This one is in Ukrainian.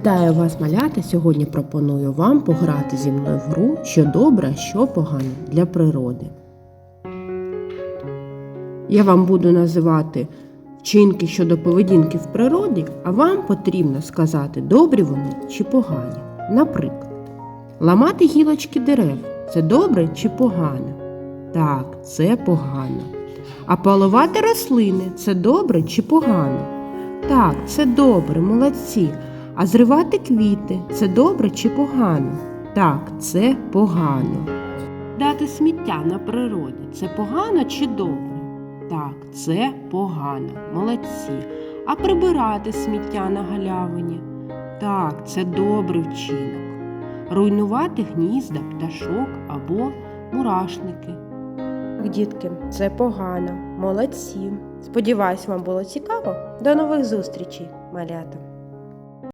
Вітаю вас, малята! Сьогодні пропоную вам пограти зі мною в гру, що добре, що погано для природи. Я вам буду називати вчинки щодо поведінки в природі, а вам потрібно сказати, добрі вони чи погані. Наприклад, ламати гілочки дерев це добре чи погано? Так, це погано. А поливати рослини це добре чи погано? Так, це добре, молодці. А зривати квіти це добре чи погано? Так, це погано. Дати сміття на природі це погано чи добре? Так, це погано, молодці. А прибирати сміття на галявині? Так, це добрий вчинок. Руйнувати гнізда, пташок або мурашники. Так, дітки, це погано, молодці. Сподіваюсь, вам було цікаво. До нових зустрічей, малята!